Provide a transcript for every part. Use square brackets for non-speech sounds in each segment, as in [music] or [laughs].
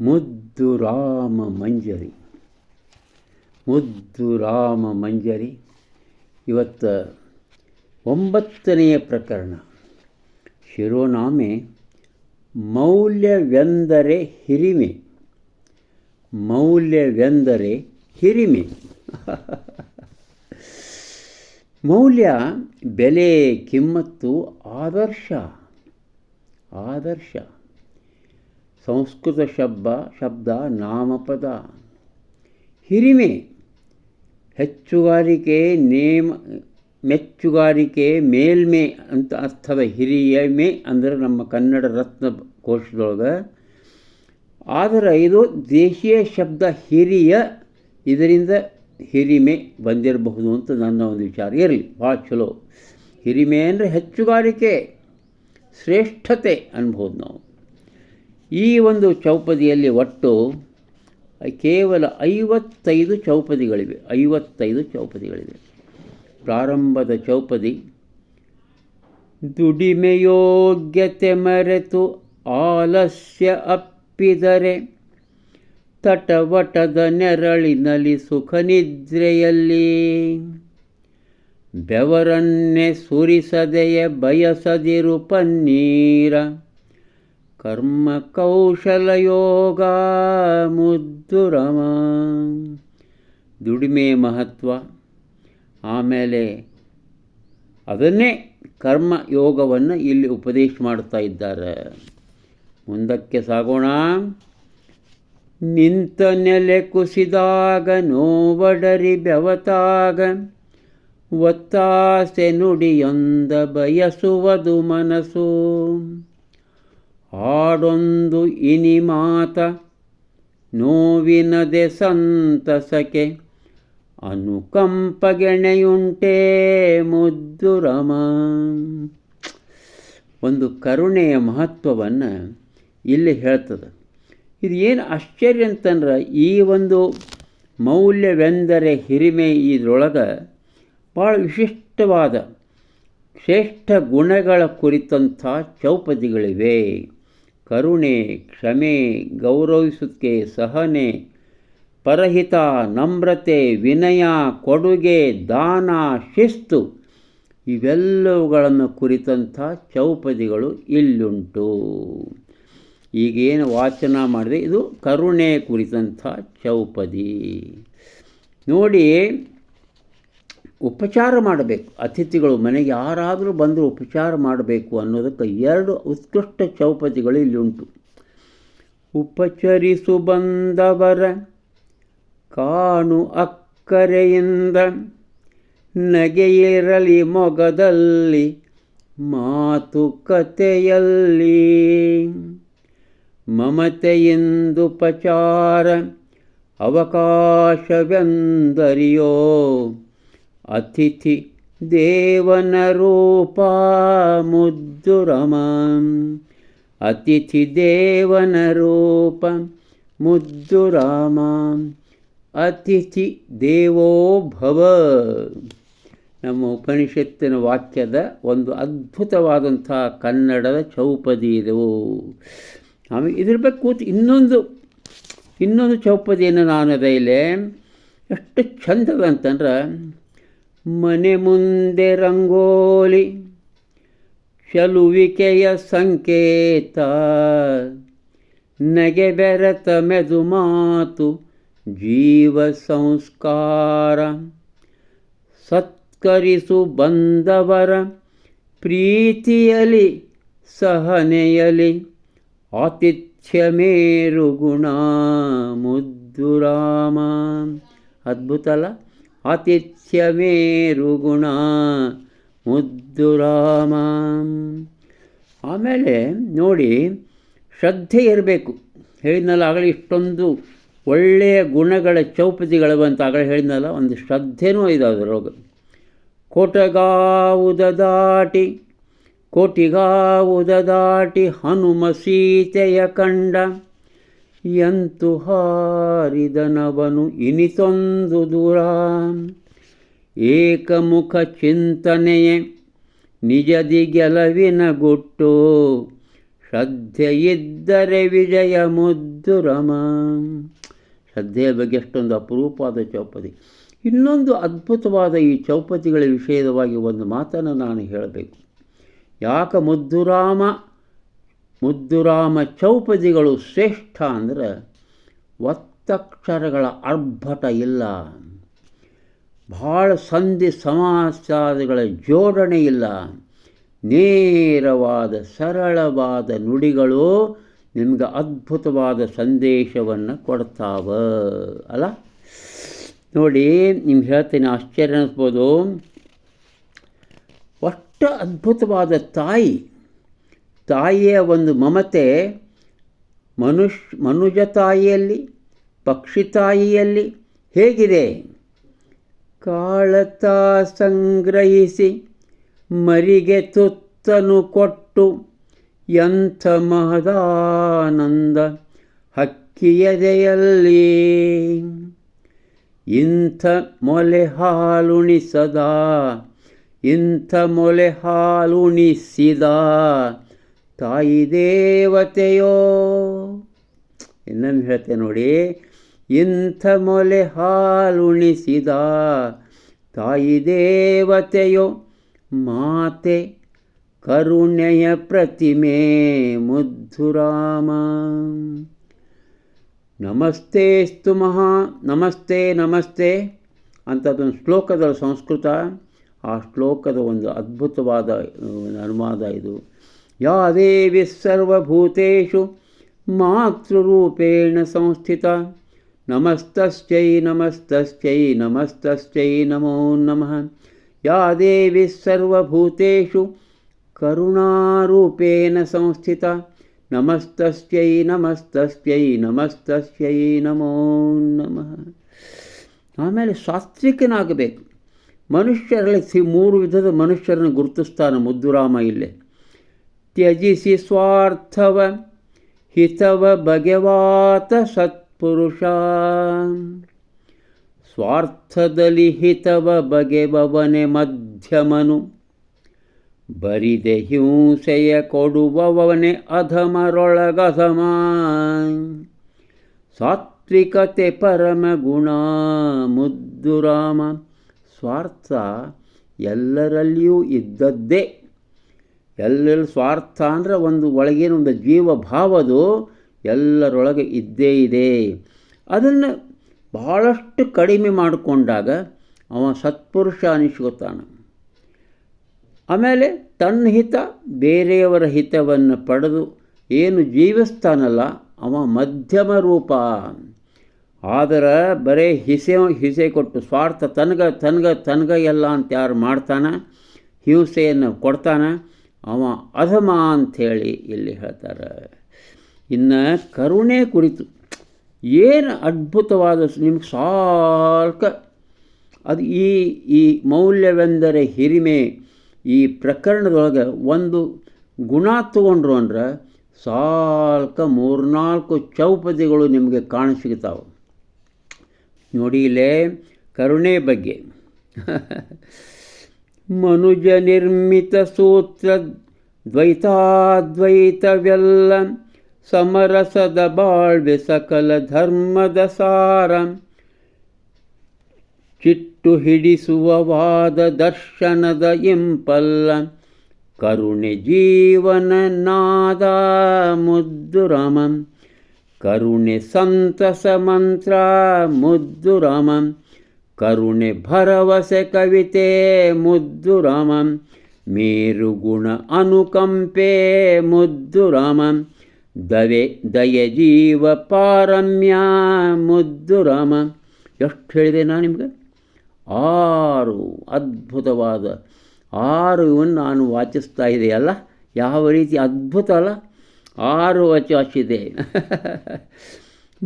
ಮುದ್ದು ರಾಮ ಮಂಜರಿ ಮುದ್ದು ರಾಮ ಮಂಜರಿ ಇವತ್ತು ಒಂಬತ್ತನೆಯ ಪ್ರಕರಣ. ಶಿರೋನಾಮೆ ಮೌಲ್ಯವೆಂದರೆ ಹಿರಿಮೆ. ಮೌಲ್ಯವೆಂದರೆ ಹಿರಿಮೆ. [laughs] ಮೌಲ್ಯ, ಬೆಲೆ, ಕಿಮ್ಮತ್ತು, ಆದರ್ಶ. ಆದರ್ಶ. ಸಂಸ್ಕೃತ ಶಬ್ದ ಶಬ್ದ, ನಾಮಪದ. ಹಿರಿಮೆ. ಹೆಚ್ಚುಗಾರಿಕೆ, ನೇಮ, ಮೆಚ್ಚುಗಾರಿಕೆ, ಮೇಲ್ಮೆ ಅಂತ ಅರ್ಥದ ಹಿರಿಯಮೆ ಅಂದರೆ ನಮ್ಮ ಕನ್ನಡ ರತ್ನ ಕೋಶದೊಳಗೆ. ಆದರೆ ಇದು ದೇಶೀಯ ಶಬ್ದ ಹಿರಿಯ, ಇದರಿಂದ ಹಿರಿಮೆ ಬಂದಿರಬಹುದು ಅಂತ ನನ್ನ ಒಂದು ವಿಚಾರ. ಇರಲಿ, ಭಾಳ ಚಲೋ. ಹಿರಿಮೆ ಅಂದರೆ ಹೆಚ್ಚುಗಾರಿಕೆ, ಶ್ರೇಷ್ಠತೆ ಅನ್ಬೋದು ನಾವು. ಈ ಒಂದು ಚೌಪದಿಯಲ್ಲಿ ಒಟ್ಟು ಕೇವಲ ಐವತ್ತೈದು ಚೌಪದಿಗಳಿವೆ. ಐವತ್ತೈದು ಚೌಪದಿಗಳಿವೆ. ಪ್ರಾರಂಭದ ಚೌಪದಿ, ದುಡಿಮೆಯೋಗ್ಯತೆ ಮರೆತು ಆಲಸ್ಯ ಅಪ್ಪಿದರೆ ತಟವಟದ ನೆರಳಿನಲ್ಲಿ ಸುಖ ನಿದ್ರೆಯಲ್ಲಿ ಬೆವರನ್ನೇ ಸುರಿಸದೆಯ ಬಯಸದಿರು ಪನ್ನೀರ ಕರ್ಮ ಕೌಶಲ ಯೋಗ ಮುದ್ದುರಮ. ದುಡಿಮೆ ಮಹತ್ವ. ಆಮೇಲೆ ಅದನ್ನೇ ಕರ್ಮ ಯೋಗವನ್ನು ಇಲ್ಲಿ ಉಪದೇಶ ಮಾಡ್ತಾ ಇದ್ದಾರೆ. ಮುಂದಕ್ಕೆ ಸಾಗೋಣ. ನಿಂತ ನೆಲೆ ಕುಸಿದಾಗ ನೋವಡರಿ ಬೆವತಾಗ. ಒತ್ತಾಸೆ ನುಡಿಯೊಂದ ಬಯಸುವುದು ಮನಸ್ಸು. ಆಡೊಂದು ಇನಿ ಮಾತ, ನೋವಿನದೆ ಸಂತಸಕ್ಕೆ. ಅನುಕಂಪಗೆಣೆಯುಂಟೇ ಮುದ್ದುರಮ ಒಂದು ಕರುಣೆಯ ಮಹತ್ವವನ್ನು ಇಲ್ಲಿ ಹೇಳ್ತದೆ. ಇದು ಏನು ಆಶ್ಚರ್ಯ ಅಂತಂದ್ರೆ ಈ ಒಂದು ಮೌಲ್ಯವೆಂದರೆ ಹಿರಿಮೆ ಇದರೊಳಗೆ ಭಾಳ ವಿಶಿಷ್ಟವಾದ ಶ್ರೇಷ್ಠ ಗುಣಗಳ ಕುರಿತಂಥ ಚೌಪದಿಗಳಿವೆ ಕರುಣೆ, ಕ್ಷಮೆ ಗೌರವಿಸುವಿಕೆ ಸಹನೆ, ಪರಹಿತ, ನಮ್ರತೆ, ವಿನಯ, ಕೊಡುಗೆ, ದಾನ, ಶಿಸ್ತು ಇವೆಲ್ಲವುಗಳನ್ನು ಕುರಿತಂಥ ಚೌಪದಿಗಳು ಇಲ್ಲುಂಟು. ಈಗೇನು ವಾಚನ ಮಾಡಿದೆ? ಇದು ಕರುಣೆ ಕುರಿತಂಥ ಚೌಪದಿ. ನೋಡಿ, ಉಪಚಾರ ಮಾಡಬೇಕು. ಅತಿಥಿಗಳು ಮನೆಗೆ ಯಾರಾದರೂ ಬಂದರೂ ಉಪಚಾರ ಮಾಡಬೇಕು ಅನ್ನೋದಕ್ಕೆ ಎರಡು ಉತ್ಕೃಷ್ಟ ಚೌಪದಿಗಳು ಇಲ್ಲಿ ಉಂಟು ಉಪಚರಿಸು ಬಂದವರ ಕಾಣು ಅಕ್ಕರೆಯಿಂದ ನಗೆಯಿರಲಿ ಮೊಗದಲ್ಲಿ ಮಾತುಕತೆಯಲ್ಲಿ ಮಮತೆಯಿಂದುಪಚಾರ ಅವಕಾಶವೆಂದರಿಯೋ? ಅತಿಥಿ ದೇವನ ರೂಪ ಮುದ್ದುರಮ ಅತಿಥಿ ದೇವನ ರೂಪ ಮುದ್ದುರಾಮ ಅತಿಥಿ ದೇವೋ ಭವ. ನಮ್ಮ ಉಪನಿಷತ್ತಿನ ವಾಕ್ಯದ ಒಂದು ಅದ್ಭುತವಾದಂಥ ಕನ್ನಡದ ಚೌಪದಿ ಇದು. ಆಮೇಲೆ ಇದ್ರ ಬಗ್ಗೆ ಕೂತು ಇನ್ನೊಂದು ಇನ್ನೊಂದು ಚೌಪದಿಯನ್ನು ನಾನು ಅದೇ ಎಷ್ಟು ಚಂದದ ಅಂತಂದ್ರೆ, ಮನೆ ಮುಂದೆ ರಂಗೋಲಿ, ಚಲುವಿಕೆಯ ಸಂಕೇತ, ನಗೆ ಬೆರೆತ ಮೆದು ಮಾತು, ಜೀವ ಸಂಸ್ಕಾರ, ಸತ್ಕರಿಸು ಬಂದವರ ಪ್ರೀತಿಯಲಿ ಸಹನೆಯಲಿ ಆತಿಥ್ಯ ಮೇರು ಮುದ್ದು ಮುದ್ದುರಾಮ ಅದ್ಭುತ ಅಲ್ಲ? ಮುದ್ದು ಮುದ್ದುರಾಮ ಆಮೇಲೆ ನೋಡಿ, ಶ್ರದ್ಧೆ ಇರಬೇಕು. ಹೇಳಿದ್ನಲ್ಲ ಆಗಲೇ ಇಷ್ಟೊಂದು ಒಳ್ಳೆಯ ಗುಣಗಳ ಚೌಪದಿಗಳು ಅಂತ ಆಗಲೇ ಹೇಳಿದ್ನಲ್ಲ, ಒಂದು ಶ್ರದ್ಧೆನೂ ಇದೆ ರೋಗ. ಕೋಟಗಾವುದ ದಾಟಿ ಕೋಟಿಗಾವುದ ದಾಟಿ ಹನುಮ ಸೀತೆಯ ಕಂಡ. ಎಂತು ಹಾರಿದನವನು ಇನಿತೊಂದು ದೂರ. ಏಕಮುಖ ಚಿಂತನೆಯೇ ನಿಜದಿ ಗೆಲವಿನ ಗುಟ್ಟು. ಶ್ರದ್ಧೆಯಿದ್ದರೆ ವಿಜಯ ಮುದ್ದು ರಮ. ಶ್ರದ್ಧೆಯ ಬಗ್ಗೆ ಅಷ್ಟೊಂದು ಅಪರೂಪವಾದ ಚೌಪದಿ ಇನ್ನೊಂದು ಅದ್ಭುತವಾದ ಈ ಚೌಪತಿಗಳ ವಿಷಯವಾಗಿ ಒಂದು ಮಾತನ್ನು ನಾನು ಹೇಳಬೇಕು. ಯಾಕೆ ಮುದ್ದುರಾಮ ಮುದ್ದುರಾಮ ಚೌಪದಿಗಳು ಶ್ರೇಷ್ಠ ಅಂದರೆ ಒತ್ತಕ್ಷರಗಳ ಅರ್ಭಟ ಇಲ್ಲ. ಭಾಳ ಸಂಧಿ ಸಮಾಸಾದಗಳ ಜೋಡಣೆ ಇಲ್ಲ. ನೇರವಾದ ಸರಳವಾದ ನುಡಿಗಳು ನಿಮ್ಗೆ ಅದ್ಭುತವಾದ ಸಂದೇಶವನ್ನು ಕೊಡ್ತಾವ. ಅಲ್ಲ? ನೋಡಿ, ನಿಮ್ಗೆ ಹೇಳ್ತೀನಿ, ಆಶ್ಚರ್ಯ ಅನಿಸ್ಬೋದು. ಅಷ್ಟು ಅದ್ಭುತವಾದ ತಾಯಿ. ತಾಯಿಯ ಒಂದು ಮಮತೆ ಮನುಷ್, ಮನುಜ ತಾಯಿಯಲ್ಲಿ, ಪಕ್ಷಿ ತಾಯಿಯಲ್ಲಿ ಹೇಗಿದೆ? ಕಾಳತ ಸಂಗ್ರಹಿಸಿ ಮರಿಗೆ ತುತ್ತನು ಕೊಟ್ಟು ಎಂಥ ಮಹದಾನಂದ ಹಕ್ಕಿಯದೆಯಲ್ಲಿ? ಇಂಥ ಮೊಲೆ ಹಾಲುಣಿಸದ? ಇಂಥ ಮೊಲೆ ಹಾಲುಣಿಸಿದ ತಾಯಿ ದೇವತೆಯೋ. ಇನ್ನೊಂದು ಹೇಳ್ತೆ ನೋಡಿ, ಇಂಥ ಮೊಲೆ ಹಾಲುಣಿಸಿದ ತಾಯಿ ದೇವತೆಯೋ, ಮಾತೆ ಕರುಣೆಯ ಪ್ರತಿಮೆ ಮುದ್ದುರಾಮ ನಮಸ್ತೆಸ್ತು ಮಹಾ ನಮಸ್ತೆ ನಮಸ್ತೆ ಅಂಥದ್ದೊಂದು ಶ್ಲೋಕದಲ್ಲಿ ಸಂಸ್ಕೃತ. ಆ ಶ್ಲೋಕದ ಒಂದು ಅದ್ಭುತವಾದ ಅನುವಾದ ಇದು. ಯಾ ದೇವಿ ಸರ್ವಭೂತೇಷು ಮಾತೃರೂಪೇಣ ಸಂಸ್ಥಿತ. ನಮಸ್ತೈ ನಮಸ್ತೈ ನಮಸ್ತೈ ನಮೋ ನಮಃ. ಯಾ ದೇವಿ ಸರ್ವಭೂತೇಷು ಕರುಣಾರೂಪೇಣ ಸಂಸ್ಥಿತ. ನಮಸ್ತಸ್ಯೈ ನಮಸ್ತಸ್ಯೈ ನಮಸ್ತಸ್ಯೈ ನಮೋ ನಮಃ. ಆಮೇಲೆ ಸಾತ್ವಿಕನಾಗಬೇಕು ಮನುಷ್ಯರಲ್ಲಿ ಮೂರು ವಿಧದ ಮನುಷ್ಯರನ್ನು ಗುರುತಿಸ್ತಾನೆ ಮುದ್ದುರಾಮ ಇಲ್ಲೇ. ತ್ಯಜಿಸಿ ಸ್ವಾರ್ಥವ, ಹಿತವ ಬಗೆವಾತ ಸತ್ಪುರುಷ. ಸ್ವಾರ್ಥದಲ್ಲಿ ಹಿತವ ಬಗೆಬವನೆ ಮಧ್ಯಮನು. ಬರಿದೆ ಹಿಂಸೆಯ ಕೊಡುವವನೇ ಅಧಮರೊಳಗಧಮ ಸಾತ್ವಿಕತೆ ಪರಮ ಗುಣ ಮುದ್ದುರಾಮ ಸ್ವಾರ್ಥ ಎಲ್ಲರಲ್ಲಿಯೂ ಇದ್ದದ್ದೇ. ಎಲ್ಲೆಲ್ಲಿ ಸ್ವಾರ್ಥ ಅಂದರೆ ಒಂದು ಒಳಗೇನು ಒಂದು ಜೀವ ಭಾವದು ಎಲ್ಲರೊಳಗೆ ಇದ್ದೇ ಇದೆ. ಅದನ್ನು ಬಹಳಷ್ಟು ಕಡಿಮೆ ಮಾಡಿಕೊಂಡಾಗ ಅವ ಸತ್ಪುರುಷ ಅನಿಸ್ಕೊತಾನೆ. ಆಮೇಲೆ ತನ್ನ ಹಿತ ಬೇರೆಯವರ ಹಿತವನ್ನು ಪಡೆದು ಏನು ಜೀವಿಸ್ತಾನಲ್ಲ ಅವ ಮಧ್ಯಮ ರೂಪ. ಆದರೆ ಬರೇ ಹಿಸೆ ಹಿಸೆ ಕೊಟ್ಟು ಸ್ವಾರ್ಥ ತನಗ ತನಗ ತನಗ ಎಲ್ಲ ಅಂತ ಯಾರು ಮಾಡ್ತಾನೆ? ಹಿಂಸೆಯನ್ನು ಕೊಡ್ತಾನೆ? ಅವ ಅಧಮ ಅಂಥೇಳಿ ಇಲ್ಲಿ ಹೇಳ್ತಾರೆ. ಇನ್ನು ಕರುಣೆ ಕುರಿತು ಏನು ಅದ್ಭುತವಾದ ನಿಮ್ಗೆ ಸಾಲ್ಕ ಅದು ಈ ಈ ಮೌಲ್ಯವೆಂದರೆ ಹಿರಿಮೆ ಈ ಪ್ರಕರಣದೊಳಗೆ ಒಂದು ಗುಣ ತಗೊಂಡ್ರು ಅಂದ್ರೆ ಸಾಲ್ಕ ಮೂರ್ನಾಲ್ಕು ಚೌಪದಿಗಳು ನಿಮಗೆ ಕಾಣಸಿಗ್ತಾವೆ ನೋಡಿ ಇಲ್ಲೇ ಕರುಣೆ ಬಗ್ಗೆ. ಮನುಜ ನಿರ್ಮಿತ ಸೂತ್ರ ದ್ವೈತಾದ್ವೈತವೆಲ್ಲ ಸಮರಸದ ಬಾಳ್ವೆ ಸಕಲ ಧರ್ಮದ ಸಾರ. ಚಿಟ್ಟು ಹಿಡಿಸುವವಾದ ದರ್ಶನದ ಇಂಪಲ್ಲ. ಕರುಣೆ ಜೀವನ ನಾದ ಮುದ್ದು ರಾಮಂ. ಕರುಣೆ ಸಂತಸ ಮಂತ್ರ, ಮುದ್ದು ರಾಮಂ. ಕರುಣೆ ಭರವಸೆ ಕವಿತೆ, ಮುದ್ದು ರಾಮಂ. ಮೇರುಗುಣ ಅನುಕಂಪೆ, ಮುದ್ದು ರಾಮಂ. ದವೆ, ದಯ ಜೀವ ಪಾರಮ್ಯ, ಮುದ್ದು ರಾಮ. ಎಷ್ಟು ಹೇಳಿದೆ ನಾನು ನಿಮಗೆ? ಆರು ಅದ್ಭುತವಾದ, ಆರು ಇವನ್ನು ನಾನು ವಾಚಿಸ್ತಾ ಇದೆಯಲ್ಲ? ಯಾವ ರೀತಿ ಅದ್ಭುತ ಅಲ್ಲ? ಆರು ವಾಚಿಸಿದೆ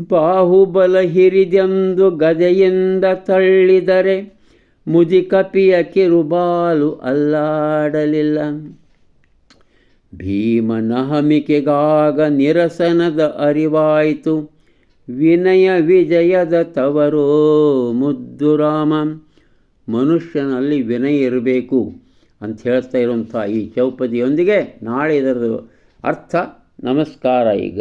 ಬಾಹುಬಲ ಹಿರಿದೆಂದು ಗದೆಯಿಂದ ತಳ್ಳಿದರೆ ಮುದಿ ಕಪಿಯ ಕಿರುಬಾಲು ಅಲ್ಲಾಡಲಿಲ್ಲ. ಭೀಮನಹಮಿಕೆಗಾಗ ನಿರಸನದ ಅರಿವಾಯಿತು. ವಿನಯ ವಿಜಯದ ತವರೋ ಮುದ್ದುರಾಮ ಮನುಷ್ಯನಲ್ಲಿ ವಿನಯ ಇರಬೇಕು ಅಂತ ಹೇಳ್ತಾ ಇರುವಂಥ ಈ ಚೌಪದಿಯೊಂದಿಗೆ ನಾಳೆ ಇದರದು ಅರ್ಥ ನಮಸ್ಕಾರ ಈಗ.